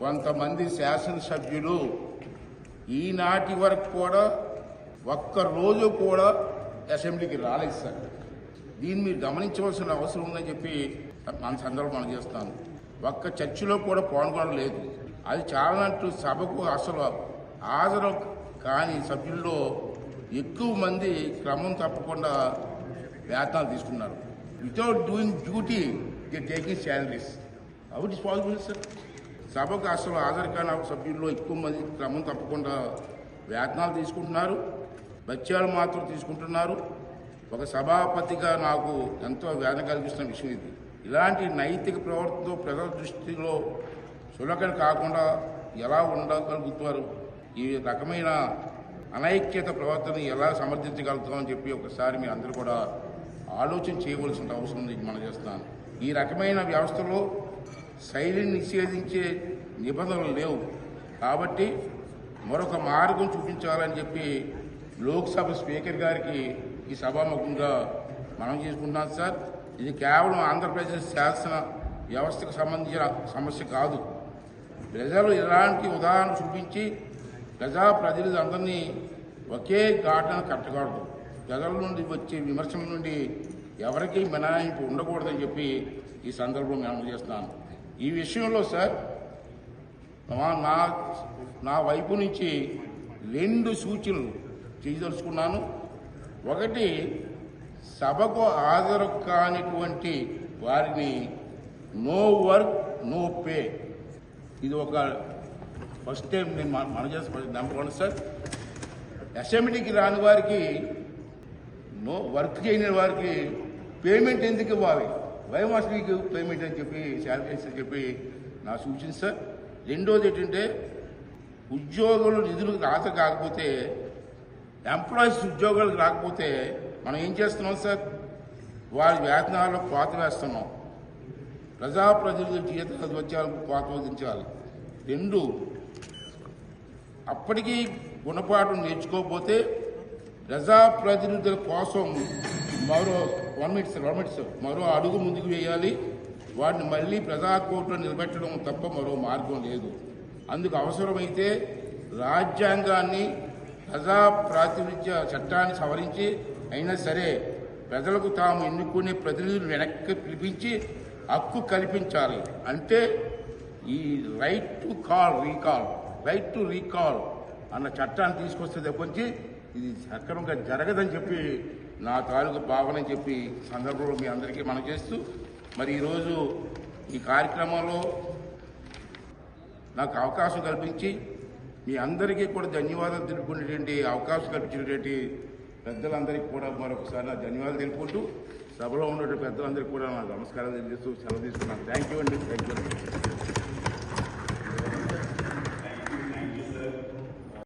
కొంతమంది శాసనసభ్యులు ఈనాటి వరకు కూడా ఒక్క రోజు కూడా అసెంబ్లీకి రాలేదు సార్. దీన్ని మీరు గమనించవలసిన అవసరం ఉందని చెప్పి మన సందర్భం మనం చేస్తాను. ఒక్క చర్చిలో కూడా పాల్గొనడం లేదు. అది చాలనట్టు సభకు అసలు హాజరు కాని సభ్యుల్లో ఎక్కువ మంది క్రమం తప్పకుండా వేతనాలు తీసుకున్నారు. Without doing duty the taking salaries out is possible sir సభకు అసలు హాజరు కాని సభ్యుల్లో ఎక్కువ మంది క్రమం తప్పకుండా వేతనాలు తీసుకుంటున్నారు బత్యాలు మాత్రం తీసుకుంటున్నారు. ఒక సభాపతిగా నాకు ఎంతో వేదన కలిగిస్తున్న విషయం ఇది. ఇలాంటి నైతిక ప్రవర్తనతో ప్రజల దృష్టిలో సులకన కాకుండా ఎలా ఉండగలుగుతారు? ఈ రకమైన అనైక్యత ప్రవర్తన ఎలా సమర్థించగలుగుతామని చెప్పి ఒకసారి మీరు అందరూ కూడా ఆలోచన చేయవలసిన అవసరం ఉంది. మనం చేస్తున్నాను ఈ రకమైన వ్యవస్థలో శైలిని నిషేధించే నిబంధనలు లేవు. కాబట్టి మరొక మార్గం చూపించాలని చెప్పి లోక్సభ స్పీకర్ గారికి ఈ సభాముఖంగా మనం చేసుకుంటున్నాం సార్. ఇది కేవలం ఆంధ్రప్రదేశ్ శాసన వ్యవస్థకు సంబంధించిన సమస్య కాదు. ప్రజలు ఇలాంటి ఉదాహరణ చూపించి ప్రజా ప్రతినిధులందరినీ ఒకే ఘాటన కట్టకూడదు. ప్రజల నుండి వచ్చే విమర్శల నుండి ఎవరికీ మినహాయింపు ఉండకూడదని చెప్పి ఈ సందర్భంలో మేము చేస్తున్నాను ఈ విషయంలో సార్ నా నా నా వైపు నుంచి రెండు సూచనలు చేయదలుచుకున్నాను. ఒకటి సభకు హాజరు కానిటువంటి వారిని నో వర్క్ నో పే. ఇది ఒక ఫస్ట్ టైం నేను మన మన చేసిన నెంబర్ వన్ సార్. అసెంబ్లీకి రాని వారికి నో వర్క్ చేయని వారికి పేమెంట్ ఎందుకు ఇవ్వాలి? వై మస్ట్ మీకు పేమెంట్ అని చెప్పి శాలరీస్ అని చెప్పి నా సూచన సార్. రెండోది ఏంటంటే ఉద్యోగులు నిధులు రాత కాకపోతే ఎంప్లాయీస్ ఉద్యోగాలకు రాకపోతే మనం ఏం చేస్తున్నాం సార్? వారి వేతనాల్లో కోత వేస్తున్నాం. ప్రజాప్రతినిధుల జీవిత వచ్చాలకు కోత వదించాలి రెండు అప్పటికీ గుణపాఠం నేర్చుకోకపోతే ప్రజాప్రతినిధుల కోసం మరో వన్ మినిట్స్ వన్ మినిట్స్ మరో అడుగు ముందుకు వేయాలి. వాడిని మళ్ళీ ప్రజా కోర్టులో నిలబెట్టడం తప్ప మరో మార్గం లేదు. అందుకు అవసరమైతే రాజ్యాంగాన్ని ప్రజా ప్రాతినిధ్య చట్టాన్ని సవరించి అయినా సరే ప్రజలకు తాము ఎన్నుకునే ప్రతినిధులు వెనక్కి పిలిపించి హక్కు కల్పించాలి. అంటే ఈ right to call recall right to recall అన్న చట్టాన్ని తీసుకొస్తే తప్పించి ఇది సక్రమంగా జరగదని చెప్పి నా తాలూకు భావన చెప్పి సందర్భంలో మీ అందరికీ మనం చేస్తూ మరి ఈరోజు ఈ కార్యక్రమంలో నాకు అవకాశం కల్పించి మీ అందరికీ కూడా ధన్యవాదాలు తెలుపుకునేటువంటి అవకాశం కల్పించినటువంటి పెద్దలందరికీ కూడా మరొకసారి నా ధన్యవాదాలు తెలుపుకుంటూ సభలో ఉన్నటువంటి పెద్దలందరికీ కూడా నా నమస్కారాలు తెలియజేస్తూ సెలవు తీసుకున్నాను. థ్యాంక్ యూ అండి. Thank you